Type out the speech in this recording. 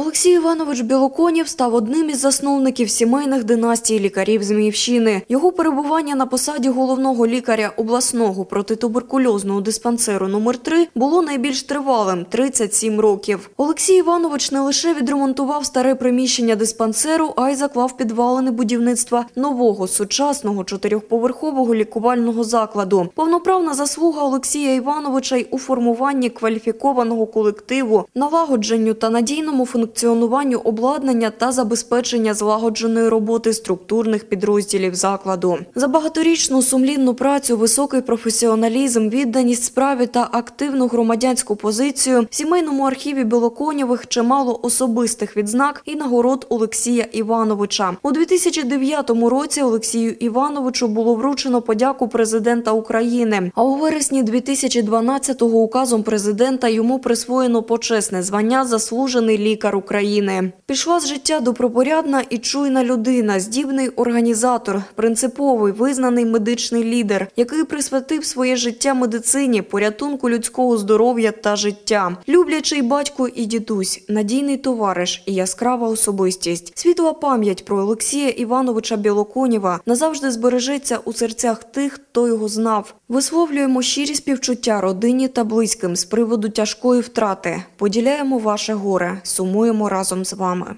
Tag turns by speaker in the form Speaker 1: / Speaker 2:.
Speaker 1: Олексій Іванович Білоконів став одним із засновників сімейних династій лікарів Зміївщини. Його перебування на посаді головного лікаря обласного протитуберкульозного диспансеру номер 3 було найбільш тривалим 37 років. Олексій Іванович не лише відремонтував старе приміщення диспансеру, а й заклав підвалини будівництва нового сучасного чотирьохповерхового лікувального закладу. Повноправна заслуга Олексія Івановича й у формуванні кваліфікованого колективу, налагодженню та надійному функціонуванню обладнання та забезпечення злагодженої роботи структурних підрозділів закладу. За багаторічну сумлінну працю, високий професіоналізм, відданість справі та активну громадянську позицію в сімейному архіві Білоконєвих чимало особистих відзнак і нагород Олексія Івановича. У 2009 році Олексію Івановичу було вручено подяку президента України. А у вересні 2012-го указом президента йому присвоєно почесне звання Заслужений лікар України. Пішла з життя добропорядна і чуйна людина, здібний організатор, принциповий, визнаний медичний лідер, який присвятив своє життя медицині, порятунку людського здоров'я та життя. Люблячий батько і дідусь, надійний товариш і яскрава особистість. Світла пам'ять про Олексія Івановича Білоконєва назавжди збережеться у серцях тих, хто його знав. Висловлюємо щирі співчуття родині та близьким з приводу тяжкої втрати. Поділяємо ваше горе, сумуємо разом з вами.